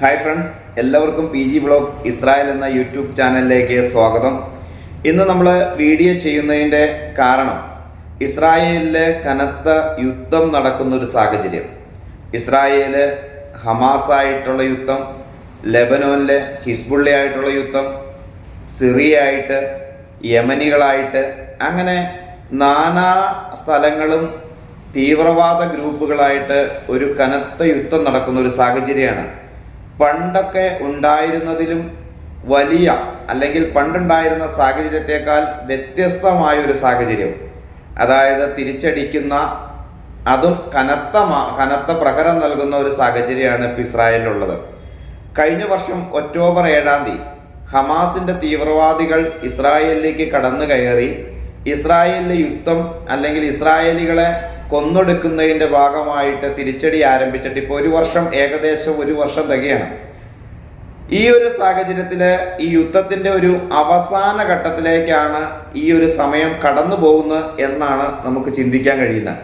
Hi friends എല്ലാവർക്കും P G blog Israel എന്ന YouTube ചാനലിലേക്ക് സ്വാഗതം. ഇന്ന് നമ്മൾ വീഡിയോ ചെയ്യുന്നതിന്റെ കാരണം ഇസ്രായേലിലെ കനത്ത യുദ്ധം നടക്കുന്ന ഒരു സാഹചര്യം. ഇസ്രായേൽ ഹമാസായിട്ടുള്ള യുദ്ധം ലെബനോനിലെ ഹിസ്ബുള്ളയായിട്ടുള്ള യുദ്ധം സിറിയയായിട്ട് യമനികളായിട്ട് അങ്ങനെ നാനാ സ്ഥലങ്ങളും തീവ്രവാദ ഗ്രൂപ്പുകളായിട്ട് ഒരു കനത്ത യുദ്ധം നടക്കുന്ന ഒരു സാഹചര്യമാണ്. പണ്ടൊക്കെ ഉണ്ടായിരുന്നതിലും വലിയ അല്ലെങ്കിൽ പണ്ടുണ്ടായിരുന്ന സാഹചര്യത്തെക്കാൾ വ്യത്യസ്തമായ ഒരു സാഹചര്യം. അതായത് തിരിച്ചടിക്കുന്ന അതും കനത്ത കനത്ത പ്രഹരം നൽകുന്ന ഒരു സാഹചര്യമാണ് ഇപ്പോൾ ഇസ്രായേലിലുള്ളത്. കഴിഞ്ഞ വർഷം ഒക്ടോബർ ഏഴാം തീയതി ഹമാസിന്റെ തീവ്രവാദികൾ ഇസ്രായേലിലേക്ക് കടന്നു കയറി ഇസ്രായേലിലെ യുദ്ധം അല്ലെങ്കിൽ ഇസ്രായേലികളെ കൊന്നൊടുക്കുന്നതിന്റെ ഭാഗമായിട്ട് തിരിച്ചടി ആരംഭിച്ചിട്ട് ഇപ്പോൾ ഒരു വർഷം ഏകദേശം ഒരു വർഷം തികയാണ്. ഈ ഒരു സാഹചര്യത്തിൽ ഈ യുദ്ധത്തിന്റെ ഒരു അവസാന ഘട്ടത്തിലേക്കാണ് ഈ ഒരു സമയം കടന്നു പോകുന്നത് എന്നാണ് നമുക്ക് ചിന്തിക്കാൻ കഴിയുന്നത്.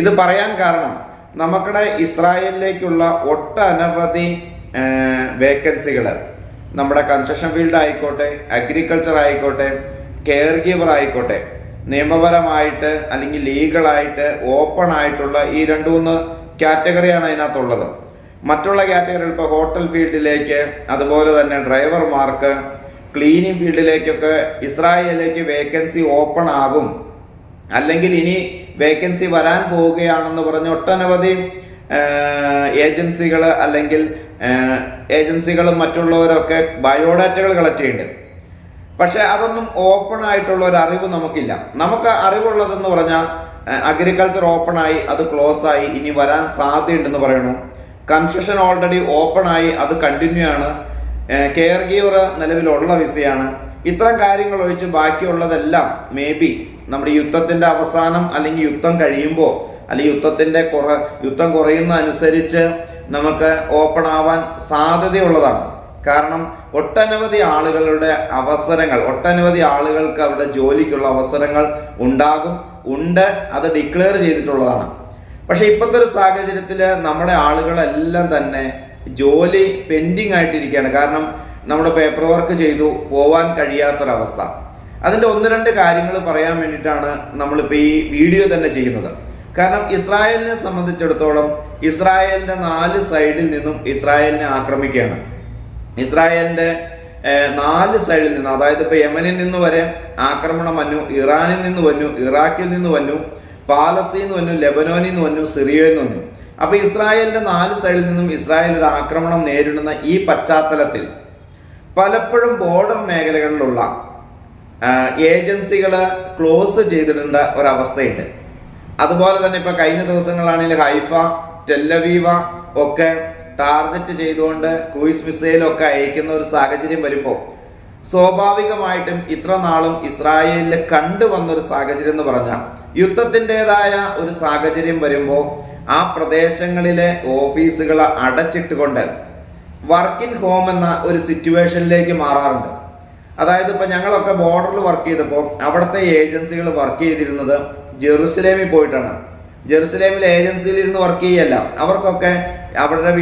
ഇത് പറയാൻ കാരണം നമുക്കിടെ ഇസ്രായേലിലേക്കുള്ള ഒട്ടനവധി വേക്കൻസികൾ നമ്മുടെ കൺസ്ട്രക്ഷൻ ഫീൽഡ് ആയിക്കോട്ടെ അഗ്രികൾച്ചർ ആയിക്കോട്ടെ കെയർ ഗീവർ ആയിക്കോട്ടെ നിയമപരമായിട്ട് അല്ലെങ്കിൽ ലീഗലായിട്ട് ഓപ്പൺ ആയിട്ടുള്ള ഈ രണ്ട് മൂന്ന് കാറ്റഗറിയാണ് അതിനകത്തുള്ളത്. മറ്റുള്ള കാറ്റഗറികൾ ഇപ്പോൾ ഹോട്ടൽ ഫീൽഡിലേക്ക് അതുപോലെ തന്നെ ഡ്രൈവർമാർക്ക് ക്ലീനിങ് ഫീൽഡിലേക്കൊക്കെ ഇസ്രായേലിലേക്ക് വേക്കൻസി ഓപ്പൺ ആകും. അല്ലെങ്കിൽ ഇനി വേക്കൻസി വരാൻ പോവുകയാണെന്ന് പറഞ്ഞ് ഒട്ടനവധി ഏജൻസികൾ അല്ലെങ്കിൽ ഏജൻസികളും മറ്റുള്ളവരൊക്കെ ബയോഡാറ്റകൾ കളക്ട് ചെയ്യുന്നുണ്ട്. പക്ഷെ അതൊന്നും ഓപ്പൺ ആയിട്ടുള്ള ഒരു അറിവ് നമുക്കില്ല. നമുക്ക് അറിവുള്ളതെന്ന് പറഞ്ഞാൽ അഗ്രികൾച്ചർ ഓപ്പൺ ആയി അത് ക്ലോസ് ആയി ഇനി വരാൻ സാധ്യതയുണ്ടെന്ന് പറയണു കൺസ്ട്രക്ഷൻ ഓൾറെഡി ഓപ്പൺ ആയി അത് കണ്ടിന്യൂ ആണ്. കെയർ ഗീവർ നിലവിലുള്ള വിസയാണ്. ഇത്തരം കാര്യങ്ങൾ ഒഴിച്ച് ബാക്കിയുള്ളതെല്ലാം മേ ബി നമ്മുടെ യുദ്ധത്തിന്റെ അവസാനം അല്ലെങ്കിൽ യുദ്ധം കഴിയുമ്പോൾ അല്ലെങ്കിൽ യുദ്ധത്തിന്റെ കുറ യുദ്ധം കുറയുന്ന അനുസരിച്ച് നമുക്ക് ഓപ്പൺ ആവാൻ സാധ്യതയുള്ളതാണ്. കാരണം ഒട്ടനവധി ആളുകളുടെ അവസരങ്ങൾ ഒട്ടനവധി ആളുകൾക്ക് അവരുടെ ജോലിക്കുള്ള അവസരങ്ങൾ ഉണ്ടാകും ഉണ്ട് അത് ഡിക്ലെയർ ചെയ്തിട്ടുള്ളതാണ്. പക്ഷേ ഇപ്പോഴത്തെ ഒരു സാഹചര്യത്തിൽ നമ്മുടെ ആളുകളെല്ലാം തന്നെ ജോലി പെൻഡിങ് ആയിട്ടിരിക്കുകയാണ്. കാരണം നമ്മുടെ പേപ്പർ വർക്ക് ചെയ്തു പോവാൻ കഴിയാത്തൊരവസ്ഥ. അതിന്റെ ഒന്ന് രണ്ട് കാര്യങ്ങൾ പറയാൻ വേണ്ടിയിട്ടാണ് നമ്മളിപ്പോൾ ഈ വീഡിയോ തന്നെ ചെയ്യുന്നത്. കാരണം ഇസ്രായേലിനെ സംബന്ധിച്ചിടത്തോളം ഇസ്രായേലിന്റെ നാല് സൈഡിൽ നിന്നും ഇസ്രായേലിനെ ആക്രമിക്കുകയാണ്. ഇസ്രായേലിന്റെ നാല് സൈഡിൽ നിന്ന് അതായത് ഇപ്പൊ യമനിൽ നിന്ന് വരെ ആക്രമണം വന്നു ഇറാനിൽ നിന്ന് വന്നു ഇറാഖിൽ നിന്ന് വന്നു പാലസ്തീൻ നിന്ന് വന്നു ലെബനോനിൽ നിന്ന് വന്നു സിറിയയിൽ നിന്ന് വന്നു. അപ്പൊ ഇസ്രായേലിന്റെ നാല് സൈഡിൽ നിന്നും ഇസ്രായേൽ ഒരു ആക്രമണം നേരിടുന്ന ഈ പശ്ചാത്തലത്തിൽ പലപ്പോഴും ബോർഡർ മേഖലകളിലുള്ള ഏജൻസികൾ ക്ലോസ് ചെയ്തിടേണ്ട ഒരവസ്ഥയുണ്ട്. അതുപോലെ തന്നെ ഇപ്പൊ കഴിഞ്ഞ ദിവസങ്ങളാണെങ്കിൽ ഹൈഫ ടെല്ലവീവ ഒക്കെ ടാർഗറ്റ് ചെയ്തുകൊണ്ട് ക്രൂയിസ് മിസൈലൊക്കെ അയക്കുന്ന ഒരു സാഹചര്യം വരുമ്പോൾ സ്വാഭാവികമായിട്ടും ഇത്ര നാളും ഇസ്രായേലിൽ കണ്ടുവന്ന ഒരു സാഹചര്യം എന്ന് പറഞ്ഞാൽ യുദ്ധത്തിന്റെതായ ഒരു സാഹചര്യം വരുമ്പോൾ ആ പ്രദേശങ്ങളിലെ ഓഫീസുകൾ അടച്ചിട്ടുകൊണ്ട് വർക്ക് ഇൻ ഹോം എന്ന ഒരു സിറ്റുവേഷനിലേക്ക് മാറാറുണ്ട്. അതായത് ഇപ്പൊ ഞങ്ങളൊക്കെ ബോർഡറിൽ വർക്ക് ചെയ്തപ്പോൾ അവിടുത്തെ ഏജൻസികൾ വർക്ക് ചെയ്തിരുന്നത് ജെറുസലേമിൽ പോയിട്ടാണ്. ജെറുസലേമിലെ ഏജൻസിയിൽ ഇരുന്ന് വർക്ക് ചെയ്യല്ല. അവർക്കൊക്കെ അവരുടെ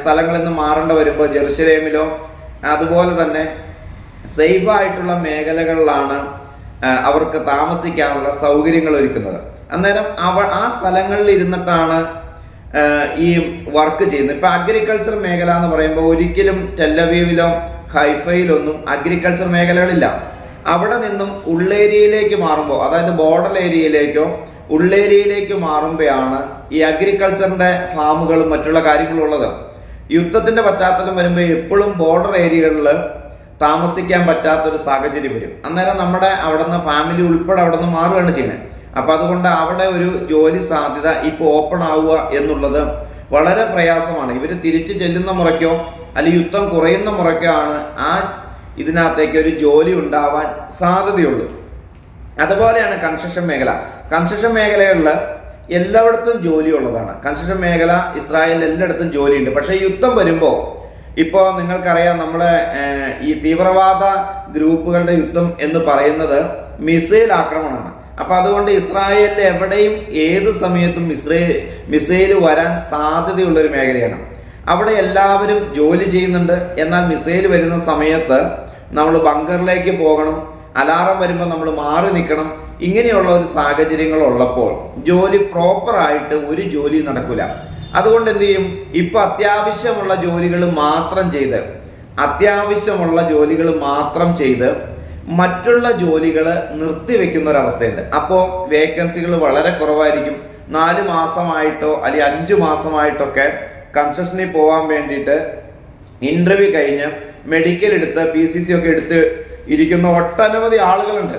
സ്ഥലങ്ങളിൽ നിന്ന് മാറേണ്ട വരുമ്പോൾ ജെറുസലേമിലോ അതുപോലെ തന്നെ സേഫ് ആയിട്ടുള്ള മേഖലകളിലാണ് അവർക്ക് താമസിക്കാനുള്ള സൗകര്യങ്ങൾ ഒരുക്കുന്നത്. അന്നേരം അവ ആ സ്ഥലങ്ങളിൽ ഇരുന്നിട്ടാണ് ഈ വർക്ക് ചെയ്യുന്നത്. ഇപ്പൊ അഗ്രികൾച്ചർ മേഖല എന്ന് പറയുമ്പോൾ ഒരിക്കലും ടെല്ലവീവിലോ ഹൈഫയിലൊന്നും അഗ്രികൾച്ചർ മേഖലകളില്ല. അവിടെ നിന്നും ഉള്ളേരിയയിലേക്ക് മാറുമ്പോൾ അതായത് ബോർഡർ ഏരിയയിലേക്കോ ഉള്ളേരിയയിലേക്ക് മാറുമ്പോഴാണ് ഈ അഗ്രികൾച്ചറിന്റെ ഫാമുകളും മറ്റുള്ള കാര്യങ്ങളും ഉള്ളത് യുദ്ധത്തിന്റെ പശ്ചാത്തലം വരുമ്പോൾ എപ്പോഴും ബോർഡർ ഏരിയകളിൽ താമസിക്കാൻ പറ്റാത്തൊരു സാഹചര്യം വരും. അന്നേരം നമ്മുടെ അവിടുന്ന് ഫാമിലി ഉൾപ്പെടെ അവിടെ നിന്ന് മാറുകയാണ് ചെയ്യുന്നത്. അപ്പൊ അതുകൊണ്ട് അവിടെ ഒരു ജോലി സാധ്യത ഇപ്പോൾ ഓപ്പൺ ആവുക എന്നുള്ളത് വളരെ പ്രയാസമാണ്. ഇവർ തിരിച്ചു ചെല്ലുന്ന മുറയ്ക്കോ അല്ലെങ്കിൽ യുദ്ധം കുറയുന്ന മുറയ്ക്കോ ആണ് ആ ഇതിനകത്തേക്ക് ഒരു ജോലി ഉണ്ടാവാൻ സാധ്യതയുള്ളൂ അതുപോലെയാണ് കൺസ്ട്രക്ഷൻ മേഖല. കൺസ്ട്രക്ഷൻ മേഖലകളിൽ എല്ലായിടത്തും ജോലി ഉള്ളതാണ് കൺസ്ട്രക്ഷൻ മേഖല ഇസ്രായേലിൽ എല്ലായിടത്തും ജോലിയുണ്ട്. പക്ഷേ യുദ്ധം വരുമ്പോൾ ഇപ്പോൾ നിങ്ങൾക്കറിയാം നമ്മുടെ ഈ തീവ്രവാദ ഗ്രൂപ്പുകളുടെ യുദ്ധം എന്ന് പറയുന്നത് മിസൈൽ ആക്രമണമാണ്. അപ്പോൾ അതുകൊണ്ട് ഇസ്രായേലിൽ എവിടെയും ഏത് സമയത്തും മിസൈൽ മിസൈൽ വരാൻ സാധ്യതയുള്ള ഒരു മേഖലയാണ്. അവിടെ എല്ലാവരും ജോലി ചെയ്യുന്നുണ്ട്. എന്നാൽ മിസൈൽ വരുന്ന സമയത്ത് നമ്മൾ ബങ്കറിലേക്ക് പോകണം. അലാറം വരുമ്പോൾ നമ്മൾ മാറി നിൽക്കണം. ഇങ്ങനെയുള്ള ഒരു സാഹചര്യങ്ങൾ ഉള്ളപ്പോൾ ജോലി പ്രോപ്പറായിട്ട് ഒരു ജോലി നടക്കില്ല അതുകൊണ്ട് എന്ത് ചെയ്യും? ഇപ്പൊ അത്യാവശ്യമുള്ള ജോലികൾ മാത്രം ചെയ്ത് അത്യാവശ്യമുള്ള ജോലികൾ മാത്രം ചെയ്ത് മറ്റുള്ള ജോലികൾ നിർത്തിവെക്കുന്ന ഒരവസ്ഥയുണ്ട് അപ്പോൾ വേക്കൻസികൾ വളരെ കുറവായിരിക്കും. നാല് മാസമായിട്ടോ അല്ലെങ്കിൽ അഞ്ച് മാസമായിട്ടൊക്കെ കൺസ്ട്രക്ഷനിൽ പോകാൻ വേണ്ടിയിട്ട് ഇന്റർവ്യൂ കഴിഞ്ഞ് മെഡിക്കൽ എടുത്ത് പി സി സി ഒക്കെ എടുത്ത് ഇരിക്കുന്ന ഒട്ടനവധി ആളുകളുണ്ട്.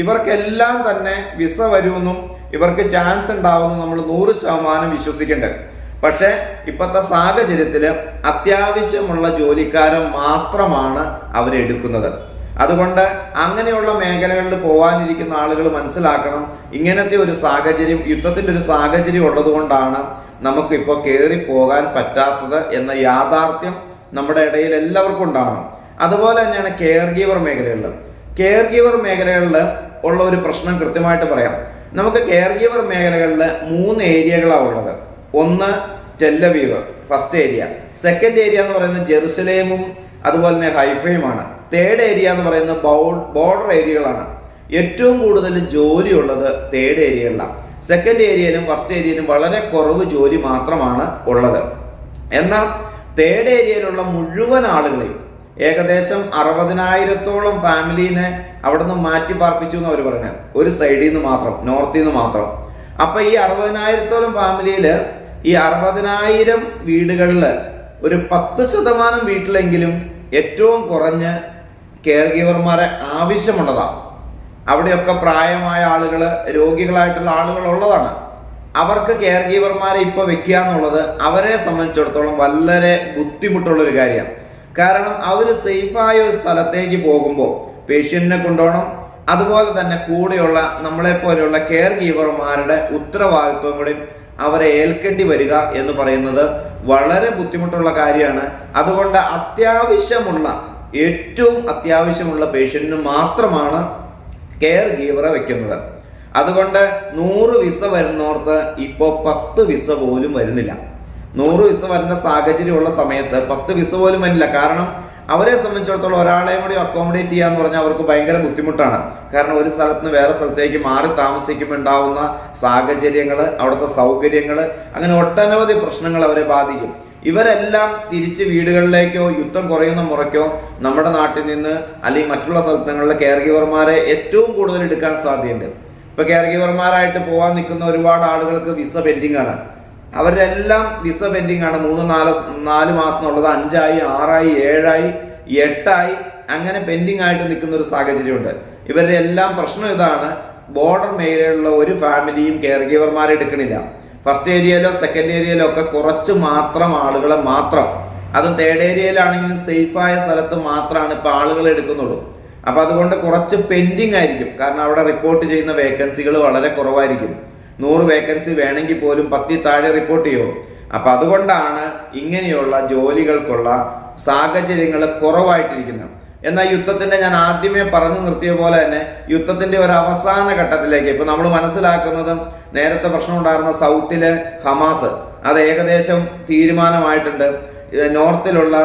ഇവർക്കെല്ലാം തന്നെ വിസ വരുമെന്നും ഇവർക്ക് ചാൻസ് ഉണ്ടാവുമെന്നും നമ്മൾ നൂറ് ശതമാനം വിശ്വസിക്കേണ്ടത്. പക്ഷേ ഇപ്പോഴത്തെ സാഹചര്യത്തിൽ അത്യാവശ്യമുള്ള ജോലിക്കാരെ മാത്രമാണ് അവരെടുക്കുന്നത് അതുകൊണ്ട് അങ്ങനെയുള്ള മേഖലകളിൽ പോകാനിരിക്കുന്ന ആളുകൾ മനസ്സിലാക്കണം ഇങ്ങനത്തെ ഒരു സാഹചര്യം യുദ്ധത്തിന്റെ ഒരു സാഹചര്യം ഉള്ളതുകൊണ്ടാണ് നമുക്കിപ്പോൾ കയറി പോകാൻ പറ്റാത്തത് എന്ന യാഥാർത്ഥ്യം നമ്മുടെ ഇടയിൽ എല്ലാവർക്കും ഉണ്ടാവണം. അതുപോലെ തന്നെയാണ് കെയർ ഗീവർ മേഖലകളിൽ കെയർ ഗീവർ മേഖലകളിൽ ഉള്ള ഒരു പ്രശ്നം കൃത്യമായിട്ട് പറയാം. നമുക്ക് കെയർ ഗീവർ മേഖലകളിൽ മൂന്ന് ഏരിയകളാണ് ഉള്ളത്. ഒന്ന് Tel Aviv first area second area എന്ന് പറയുന്നത് ജെറുസലേമും അതുപോലെ തന്നെ ഹൈഫയുമാണ്. തേർഡ് ഏരിയ എന്ന് പറയുന്നത് ബോർഡർ ഏരിയകളാണ് ഏറ്റവും കൂടുതൽ ജോലി ഉള്ളത് തേർഡ് ഏരിയകളിലാണ് സെക്കൻഡ് ഏരിയയിലും ഫസ്റ്റ് ഏരിയയിലും വളരെ കുറവ് ജോലി മാത്രമാണ് ഉള്ളത്. എന്നാൽ തേർഡ് ഏരിയയിലുള്ള മുഴുവൻ ആളുകളെയും ഏകദേശം അറുപതിനായിരത്തോളം ഫാമിലീനെ അവിടെ നിന്ന് മാറ്റി പാർപ്പിച്ചു എന്ന് അവർ പറഞ്ഞു. ഒരു സൈഡിൽ നിന്ന് മാത്രം നോർത്തിൽ നിന്ന് മാത്രം. അപ്പൊ ഈ അറുപതിനായിരത്തോളം ഫാമിലിയിൽ ഈ അറുപതിനായിരം വീടുകളിൽ ഒരു പത്ത് ശതമാനം വീട്ടിലെങ്കിലും ഏറ്റവും കുറഞ്ഞ് കെയർ ഗീവർമാരെ ആവശ്യമുള്ളതാണ് അവിടെയൊക്കെ പ്രായമായ ആളുകൾ രോഗികളായിട്ടുള്ള ആളുകൾ ഉള്ളതാണ്. അവർക്ക് കെയർ ഗീവർമാരെ ഇപ്പോൾ വെക്കുക എന്നുള്ളത് അവരെ സംബന്ധിച്ചിടത്തോളം വളരെ ബുദ്ധിമുട്ടുള്ള ഒരു കാര്യമാണ് കാരണം അവർ സേഫായ ഒരു സ്ഥലത്തേക്ക് പോകുമ്പോൾ പേഷ്യന്റിനെ കൊണ്ടുപോകണം. അതുപോലെ തന്നെ കൂടെയുള്ള നമ്മളെ പോലെയുള്ള കെയർ ഗീവർമാരുടെ ഉത്തരവാദിത്വം കൂടി അവരെ ഏൽക്കേണ്ടി വരിക എന്ന് പറയുന്നത് വളരെ ബുദ്ധിമുട്ടുള്ള കാര്യമാണ്. അതുകൊണ്ട് അത്യാവശ്യമുള്ള ഏറ്റവും അത്യാവശ്യമുള്ള പേഷ്യന്റിന് മാത്രമാണ് കെയർ ഗീവറെ വെക്കുന്നത്. അതുകൊണ്ട് നൂറ് വിസ വരുന്നോർത്ത് ഇപ്പോൾ പത്ത് വിസ പോലും വരുന്നില്ല. നൂറ് വിസ വരുന്ന സാഹചര്യമുള്ള സമയത്ത് പത്ത് വിസ പോലും വരില്ല. കാരണം അവരെ സംബന്ധിച്ചിടത്തോളം ഒരാളെയും കൂടി അക്കോമഡേറ്റ് ചെയ്യാന്ന് പറഞ്ഞാൽ അവർക്ക് ഭയങ്കര ബുദ്ധിമുട്ടാണ്. കാരണം ഒരു സ്ഥലത്ത് നിന്ന് വേറെ സ്ഥലത്തേക്ക് മാറി താമസിക്കുമ്പോൾ ഉണ്ടാവുന്ന സാഹചര്യങ്ങൾ അവിടുത്തെ സൗകര്യങ്ങൾ അങ്ങനെ ഒട്ടനവധി പ്രശ്നങ്ങൾ അവരെ ബാധിക്കും. ഇവരെല്ലാം തിരിച്ച് വീടുകളിലേക്കോ യുദ്ധം കുറയുന്ന മുറയ്ക്കോ നമ്മുടെ നാട്ടിൽ നിന്ന് അല്ലെങ്കിൽ മറ്റുള്ള സ്ഥലങ്ങളിലെ കെയർ ഗീവർമാരെ ഏറ്റവും കൂടുതൽ എടുക്കാൻ സാധ്യതയുണ്ട്. ഇപ്പൊ കെയർ ഗീവർമാരായിട്ട് പോകാൻ നിൽക്കുന്ന ഒരുപാട് ആളുകൾക്ക് വിസ പെൻഡിങ് ആണ്. അവരെല്ലാം വിസ പെൻഡിങ് ആണ്. മൂന്ന് നാല് നാല് മാസം എന്നുള്ളത് അഞ്ചായി ആറായി ഏഴായി എട്ടായി അങ്ങനെ പെൻഡിങ് ആയിട്ട് നിൽക്കുന്ന ഒരു സാഹചര്യമുണ്ട്. ഇവരുടെ എല്ലാം പ്രശ്നം ഇതാണ്. ബോർഡർ മേഖലയിലുള്ള ഒരു ഫാമിലിയും കെയർ ഗീവർമാരെ എടുക്കണില്ല. ഫസ്റ്റ് ഏരിയയിലോ സെക്കൻഡ് ഏരിയയിലോ ഒക്കെ കുറച്ച് മാത്രം ആളുകളെ മാത്രം. അതും തേർഡ് ഏരിയയിലാണെങ്കിലും സേഫായ സ്ഥലത്ത് മാത്രമാണ് ഇപ്പൊ ആളുകൾ എടുക്കുന്നുള്ളൂ. അപ്പൊ അതുകൊണ്ട് കുറച്ച് പെൻഡിങ് ആയിരിക്കും. കാരണം അവിടെ റിപ്പോർട്ട് ചെയ്യുന്ന വേക്കൻസികൾ വളരെ കുറവായിരിക്കും. നൂറ് വേക്കൻസി വേണമെങ്കിൽ പോലും പത്തി താഴെ റിപ്പോർട്ട് ചെയ്യുമോ അപ്പം അതുകൊണ്ടാണ് ഇങ്ങനെയുള്ള ജോലികൾക്കുള്ള സാഹചര്യങ്ങൾ കുറവായിട്ടിരിക്കുന്നത്. എന്നാൽ യുദ്ധത്തിന്റെ ഞാൻ ആദ്യമേ പറഞ്ഞു നിർത്തിയ പോലെ തന്നെ യുദ്ധത്തിന്റെ ഒരു അവസാന ഘട്ടത്തിലേക്ക് ഇപ്പൊ നമ്മൾ മനസ്സിലാക്കുന്നത് നേരത്തെ പ്രശ്നം ഉണ്ടായിരുന്ന സൗത്തിലെ ഹമാസ്. അത് ഏകദേശം തീരുമാനമായിട്ടുണ്ട്. നോർത്തിലുള്ള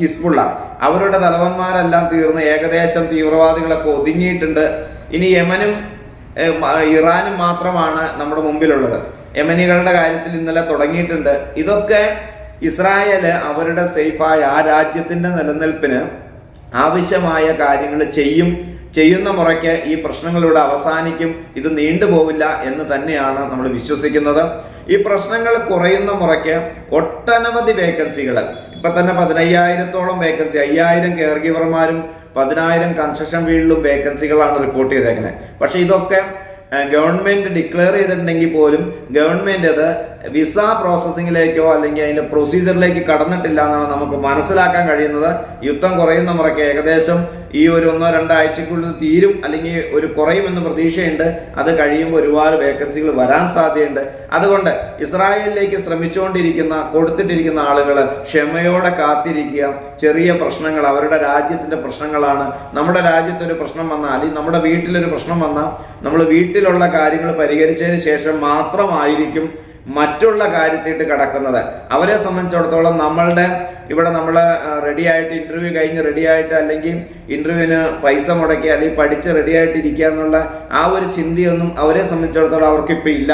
ഹിസ്ബുള്ള. അവരുടെ തലവന്മാരെല്ലാം തീർന്ന് ഏകദേശം തീവ്രവാദികളൊക്കെ ഒതുങ്ങിയിട്ടുണ്ട്. ഇനി യമനും ഇറാനും മാത്രമാണ് നമ്മുടെ മുമ്പിലുള്ളത്. യമനികളുടെ കാര്യത്തിൽ ഇന്നലെ തുടങ്ങിയിട്ടുണ്ട്. ഇതൊക്കെ ഇസ്രായേൽ അവരുടെ സേഫായ ആ രാജ്യത്തിന്റെ നിലനിൽപ്പിന് ആവശ്യമായ കാര്യങ്ങൾ ചെയ്യും ചെയ്യുന്ന മുറയ്ക്ക് ഈ പ്രശ്നങ്ങളിലൂടെ അവസാനിക്കും ഇത് നീണ്ടുപോവില്ല എന്ന് തന്നെയാണ് നമ്മൾ വിശ്വസിക്കുന്നത്. ഈ പ്രശ്നങ്ങൾ കുറയുന്ന മുറയ്ക്ക് ഒട്ടനവധി വേക്കൻസികൾ ഇപ്പൊ തന്നെ പതിനയ്യായിരത്തോളം വേക്കൻസി അയ്യായിരം കെയർ ഗീവർമാരും പതിനായിരം കൺസ്ട്രക്ഷൻ ഫീൽഡിലും വേക്കൻസികളാണ് റിപ്പോർട്ട് ചെയ്തേക്കുന്നത് പക്ഷേ ഇതൊക്കെ ഗവൺമെന്റ് ഡിക്ലെയർ ചെയ്തിട്ടുണ്ടെങ്കിൽ പോലും ഗവൺമെന്റ് അത് വിസ പ്രോസസ്സിങ്ങിലേക്കോ അല്ലെങ്കിൽ അതിന്റെ പ്രൊസീജിയറിലേക്ക് കടന്നിട്ടില്ല എന്നാണ് നമുക്ക് മനസ്സിലാക്കാൻ കഴിയുന്നത്. യുദ്ധം കുറയുന്ന മുറയ്ക്ക് ഏകദേശം ഈ ഒരു ഒന്നോ രണ്ടാഴ്ചക്കുള്ളിൽ തീരും അല്ലെങ്കിൽ ഒരു കുറയുമെന്ന് പ്രതീക്ഷയുണ്ട്. അത് കഴിയുമ്പോൾ ഒരുപാട് വേക്കൻസികൾ വരാൻ സാധ്യതയുണ്ട്. അതുകൊണ്ട് ഇസ്രായേലിലേക്ക് ശ്രമിച്ചുകൊണ്ടിരിക്കുന്ന കൊടുത്തിട്ടിരിക്കുന്ന ആളുകൾ ക്ഷമയോടെ കാത്തിരിക്കുക. ചെറിയ പ്രശ്നങ്ങൾ അവരുടെ രാജ്യത്തിന്റെ പ്രശ്നങ്ങളാണ്. നമ്മുടെ രാജ്യത്തൊരു പ്രശ്നം വന്നാൽ അല്ലെങ്കിൽ നമ്മുടെ വീട്ടിലൊരു പ്രശ്നം വന്നാൽ നമ്മൾ വീട്ടിലുള്ള കാര്യങ്ങൾ പരിഹരിച്ചതിന് ശേഷം മാത്രമായിരിക്കും മറ്റുള്ള കാര്യത്തിട്ട് കിടക്കുന്നത്. അവരെ സംബന്ധിച്ചിടത്തോളം നമ്മളുടെ ഇവിടെ നമ്മൾ റെഡി ആയിട്ട് ഇന്റർവ്യൂ കഴിഞ്ഞ് റെഡി ആയിട്ട് അല്ലെങ്കിൽ ഇന്റർവ്യൂവിന് പൈസ മുടക്കി അല്ലെങ്കിൽ പഠിച്ച് റെഡി ആയിട്ട് ഇരിക്കുക എന്നുള്ള ആ ഒരു ചിന്തയൊന്നും അവരെ സംബന്ധിച്ചിടത്തോളം അവർക്കിപ്പോൾ ഇല്ല.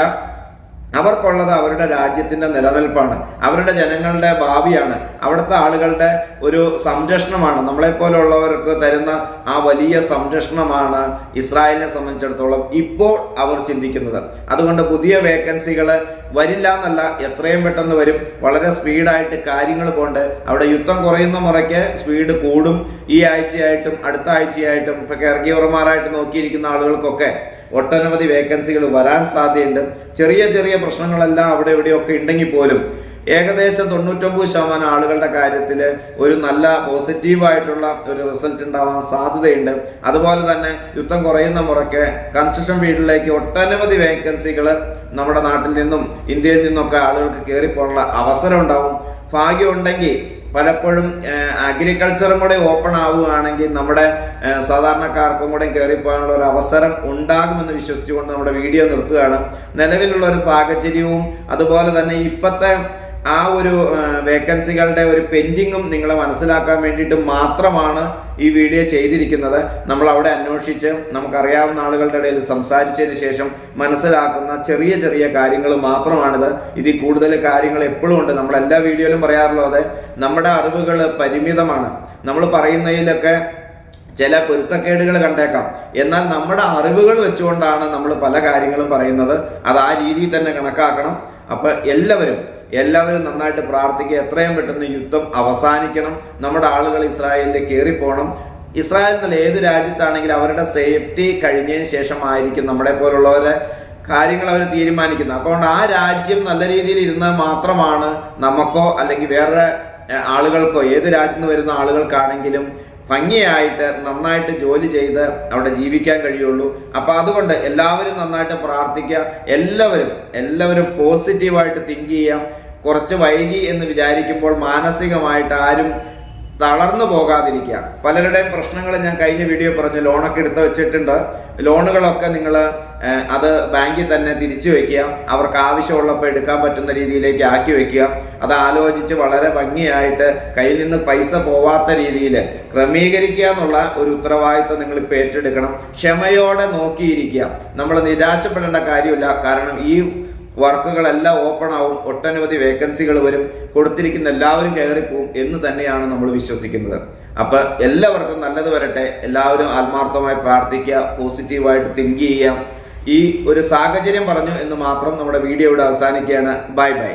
അവർക്കുള്ളത് അവരുടെ രാജ്യത്തിന്റെ നിലനിൽപ്പാണ്. അവരുടെ ജനങ്ങളുടെ ഭാവിയാണ്. അവിടുത്തെ ആളുകളുടെ ഒരു സംരക്ഷണമാണ്. നമ്മളെപ്പോലുള്ളവർക്ക് തരുന്ന ആ വലിയ സംരക്ഷണമാണ് ഇസ്രായേലിനെ സംബന്ധിച്ചിടത്തോളം ഇപ്പോൾ അവർ ചിന്തിക്കുന്നത്. അതുകൊണ്ട് പുതിയ വേക്കൻസികൾ വരില്ല എന്നല്ല എത്രയും പെട്ടെന്ന് വരും. വളരെ സ്പീഡായിട്ട് കാര്യങ്ങൾ കൊണ്ട് അവിടെ യുദ്ധം കുറയുന്ന മുറയ്ക്ക് സ്പീഡ് കൂടും. ഈ ആഴ്ചയായിട്ടും അടുത്ത ആഴ്ചയായിട്ടും ഇപ്പൊ കെയർഗീവർമാരായിട്ട് നോക്കിയിരിക്കുന്ന ആളുകൾക്കൊക്കെ ഒട്ടനവധി വേക്കൻസികൾ വരാൻ സാധ്യതയുണ്ട്. ചെറിയ ചെറിയ പ്രശ്നങ്ങളെല്ലാം അവിടെ ഇവിടെയൊക്കെ ഉണ്ടെങ്കിൽ പോലും ഏകദേശം തൊണ്ണൂറ്റൊമ്പത് ശതമാനം ആളുകളുടെ കാര്യത്തിൽ ഒരു നല്ല പോസിറ്റീവായിട്ടുള്ള ഒരു റിസൾട്ട് ഉണ്ടാവാൻ സാധ്യതയുണ്ട്. അതുപോലെ തന്നെ യുദ്ധം കുറയുന്ന മുറയ്ക്ക് കൺസ്ട്രക്ഷൻ ഫീൽഡിലേക്ക് ഒട്ടനവധി വേക്കൻസികൾ നമ്മുടെ നാട്ടിൽ നിന്നും ഇന്ത്യയിൽ നിന്നൊക്കെ ആളുകൾക്ക് കയറിപ്പോകാനുള്ള അവസരം ഉണ്ടാവും. ഭാഗ്യം ഉണ്ടെങ്കിൽ പലപ്പോഴും അഗ്രികൾച്ചറും കൂടെ ഓപ്പൺ ആവുകയാണെങ്കിൽ നമ്മുടെ സാധാരണക്കാർക്കും കൂടെ കയറിപ്പോകാനുള്ള ഒരു അവസരം ഉണ്ടാകുമെന്ന് വിശ്വസിച്ചുകൊണ്ട് നമ്മുടെ വീഡിയോ നിർത്തുകയാണ്. നിലവിലുള്ള ഒരു സാഹചര്യവും അതുപോലെ തന്നെ ഇപ്പോഴത്തെ ആ ഒരു വേക്കൻസികളുടെ ഒരു പെൻഡിങ്ങും നിങ്ങളെ മനസ്സിലാക്കാൻ വേണ്ടിയിട്ട് മാത്രമാണ് ഈ വീഡിയോ ചെയ്തിരിക്കുന്നത്. നമ്മൾ അവിടെ അന്വേഷിച്ച് നമുക്കറിയാവുന്ന ആളുകളുടെ ഇടയിൽ സംസാരിച്ചതിന് ശേഷം മനസ്സിലാക്കുന്ന ചെറിയ ചെറിയ കാര്യങ്ങൾ മാത്രമാണിത്. ഇതിൽ കൂടുതൽ കാര്യങ്ങൾ എപ്പോഴും ഉണ്ട്. നമ്മൾ എല്ലാ വീഡിയോയിലും പറയാറുള്ളത് നമ്മുടെ അറിവുകൾ പരിമിതമാണ്. നമ്മൾ പറയുന്നതിലൊക്കെ ചില പൊരുത്തക്കേടുകൾ കണ്ടേക്കാം. എന്നാൽ നമ്മുടെ അറിവുകൾ വെച്ചുകൊണ്ടാണ് നമ്മൾ പല കാര്യങ്ങളും പറയുന്നത്. അത് ആ രീതിയിൽ തന്നെ കണക്കാക്കണം. അപ്പൊ എല്ലാവരും എല്ലാവരും നന്നായിട്ട് പ്രാർത്ഥിക്കുക. എത്രയും പെട്ടെന്ന് യുദ്ധം അവസാനിക്കണം. നമ്മുടെ ആളുകൾ ഇസ്രായേലിൽ കയറിപ്പോകണം ഇസ്രായേൽ എന്നല്ല ഏത് രാജ്യത്താണെങ്കിലും അവരുടെ സേഫ്റ്റി കഴിഞ്ഞതിന് ശേഷമായിരിക്കും നമ്മളെ പോലുള്ളവരെ കാര്യങ്ങൾ അവർ തീരുമാനിക്കുന്നത്. അപ്പോൾ ആ രാജ്യം നല്ല രീതിയിൽ ഇരുന്നാൽ മാത്രമാണ് നമുക്കോ അല്ലെങ്കിൽ വേറെ ആളുകൾക്കോ ഏത് രാജ്യത്ത് നിന്ന് വരുന്ന ആളുകൾക്കാണെങ്കിലും ഭംഗിയായിട്ട് നന്നായിട്ട് ജോലി ചെയ്ത് അവിടെ ജീവിക്കാൻ കഴിയുള്ളൂ. അപ്പം അതുകൊണ്ട് എല്ലാവരും നന്നായിട്ട് പ്രാർത്ഥിക്കുക. എല്ലാവരും എല്ലാവരും പോസിറ്റീവായിട്ട് തിങ്ക് ചെയ്യാം. കുറച്ച് വൈകി എന്ന് വിചാരിക്കുമ്പോൾ മാനസികമായിട്ട് ആരും തളർന്നു പോകാതിരിക്കുക. പലരുടെയും പ്രശ്നങ്ങൾ ഞാൻ കഴിഞ്ഞ വീഡിയോ പറഞ്ഞു. ലോണൊക്കെ എടുത്ത് വെച്ചിട്ടുണ്ട്. ലോണുകളൊക്കെ നിങ്ങൾ അത് ബാങ്കിൽ തന്നെ തിരിച്ചു വയ്ക്കുക അവർക്ക് ആവശ്യമുള്ളപ്പോൾ എടുക്കാൻ പറ്റുന്ന രീതിയിലേക്ക് ആക്കി വയ്ക്കുക അത് ആലോചിച്ച് വളരെ ഭംഗിയായിട്ട് കയ്യിൽ നിന്ന് പൈസ പോവാത്ത രീതിയിൽ ക്രമീകരിക്കുക എന്നുള്ള ഒരു ഉത്തരവാദിത്വം നിങ്ങൾ ഇപ്പോൾ ഏറ്റെടുക്കണം. ക്ഷമയോടെ നോക്കിയിരിക്കുക. നമ്മൾ നിരാശപ്പെടേണ്ട കാര്യമില്ല. കാരണം ഈ വർക്കുകളെല്ലാം ഓപ്പൺ ആവും ഒട്ടനവധി വേക്കൻസികൾ വരും കൊടുത്തിരിക്കുന്ന എല്ലാവരും കയറിപ്പോവും എന്ന് തന്നെയാണ് നമ്മൾ വിശ്വസിക്കുന്നത്. അപ്പൊ എല്ലാവർക്കും നല്ലത് വരട്ടെ എല്ലാവരും ആത്മാർത്ഥമായി പ്രാർത്ഥിക്കുക പോസിറ്റീവായിട്ട് തിങ്ക് ചെയ്യുക. ഈ ഒരു സാഹചര്യം പറഞ്ഞു എന്ന് മാത്രം നമ്മുടെ വീഡിയോ ഇവിടെ അവസാനിക്കുകയാണ്. Bye bye